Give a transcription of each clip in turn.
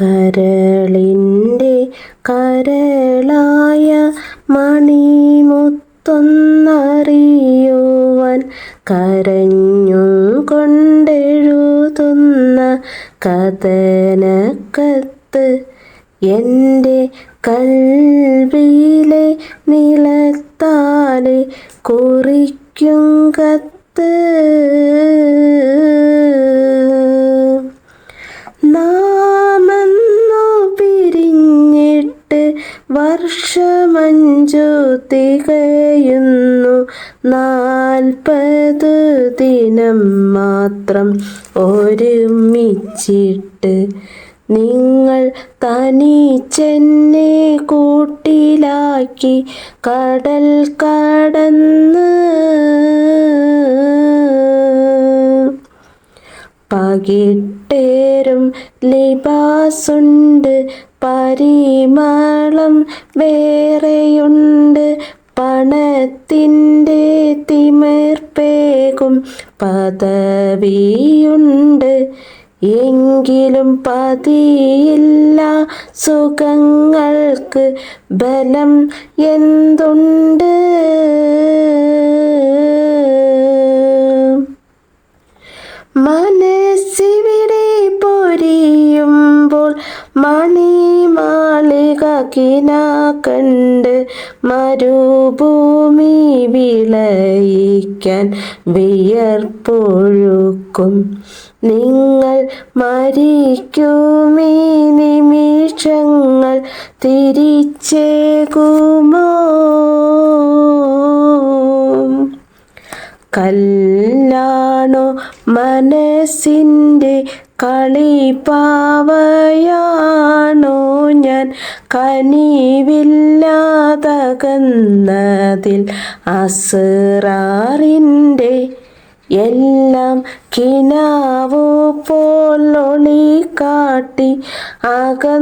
കരളിന്റെ കരളായ മണിമുത്തൊന്നറിയുവാൻ കരഞ്ഞു കൊണ്ടെഴുതുന്ന കഥനക്കത്ത് എന്റെ കൽവിയിലെ നിലത്താലെ കുറിക്കും കത്ത്. വർഷമഞ്ചു തികയുന്നു നാൽപ്പത് ദിനം മാത്രം ഒരുമിച്ചിട്ട് നിങ്ങൾ തനിച്ചെന്നെ കൂട്ടിലാക്കി കടൽ കടന്ന് പകിട്ടേരും ലിബാസുണ്ട് പരിമളം വേറെയുണ്ട്. പണത്തിന്റെ തിമിർപ്പേകും പദവിയുണ്ട്. എങ്കിലും പതിയില്ല. സുഖങ്ങൾക്ക് ബലം എന്തുണ്ട്? മനസ്സിവിടെ പൊരിയുമ്പോൾ മണി കണ്ട് മരുഭൂമി വിളയിക്കാൻ വിയർപ്പൊഴുക്കും നിങ്ങൾ മരിക്കുമീ നിമിഷങ്ങൾ തിരിച്ചേകുമോ? കല്ലാണോ മനസ്സിന്റെ കളിപ്പാവയാ? കനിവില്ലാതകന്നതിൽ അസറാറിന്റെ എല്ലാം കിനാവു പോലൊളി കാട്ടി അകന്നതെന്തേ?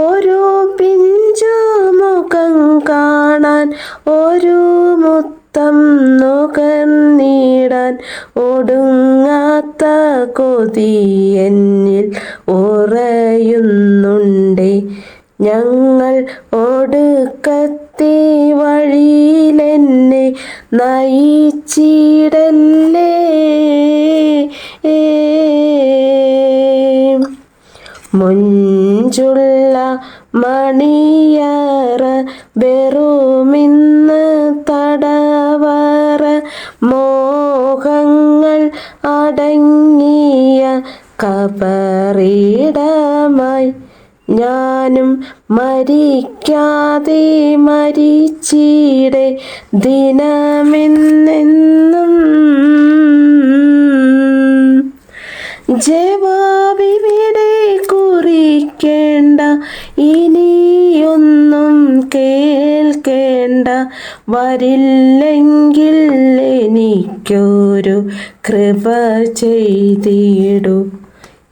ഒരു പിഞ്ചു മുഖം കാണാൻ ഒരു മുത്തം നുകർന്നിടാൻ ഒടുങ്ങാത്ത കൊതി എന്നിൽ ഉറയുന്നുണ്ടേ. ഞങ്ങൾ ഒടുക്കത്തെ വഴിയിലെന്നെ നയിച്ചിടല്ലേ. മുഞ്ചുള്ള മണിയറ വെറുമിന്ന് കബറിടമായി. ഞാനും മരിക്കാതെ മരിച്ചിടെ ദിനമെന്നെന്നും. ജവാബിവിടെ കുറിക്കേണ്ട ഇനിയൊന്നും കേൾക്കേണ്ട. വരില്ലെങ്കിൽ എനിക്കൊരു കൃപ ചെയ്തിടൂ.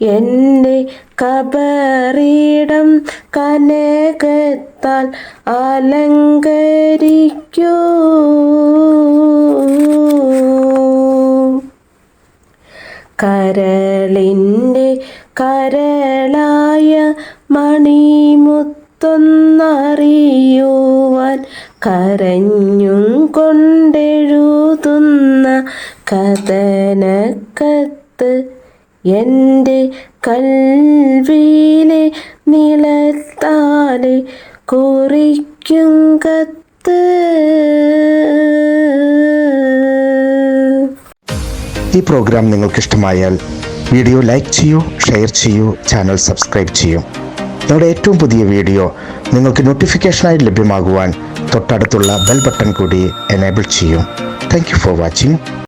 എന്റെ കബറിടം കനകത്താൽ അലങ്കരിക്കൂ. കരളിന്റെ കരളായ മണിമുത്തൊന്നറിയുവാൻ കരഞ്ഞും കൊണ്ടെഴുതുന്ന കഥനക്കത്ത് എന്റെ കൽവിയിലെ നിലത്താലെ കുറിക്കും കത്ത്. ഈ പ്രോഗ്രാം നിങ്ങൾക്ക് ഇഷ്ടമായാൽ വീഡിയോ ലൈക്ക് ചെയ്യൂ ഷെയർ ചെയ്യൂ ചാനൽ സബ്സ്ക്രൈബ് ചെയ്യൂ. ഞങ്ങളുടെ ഏറ്റവും പുതിയ വീഡിയോ നിങ്ങൾക്ക് നോട്ടിഫിക്കേഷനായി ലഭ്യമാകുവാൻ തൊട്ടടുത്തുള്ള ബെൽ ബട്ടൺ കൂടി എനേബിൾ ചെയ്യൂ. Thank for watching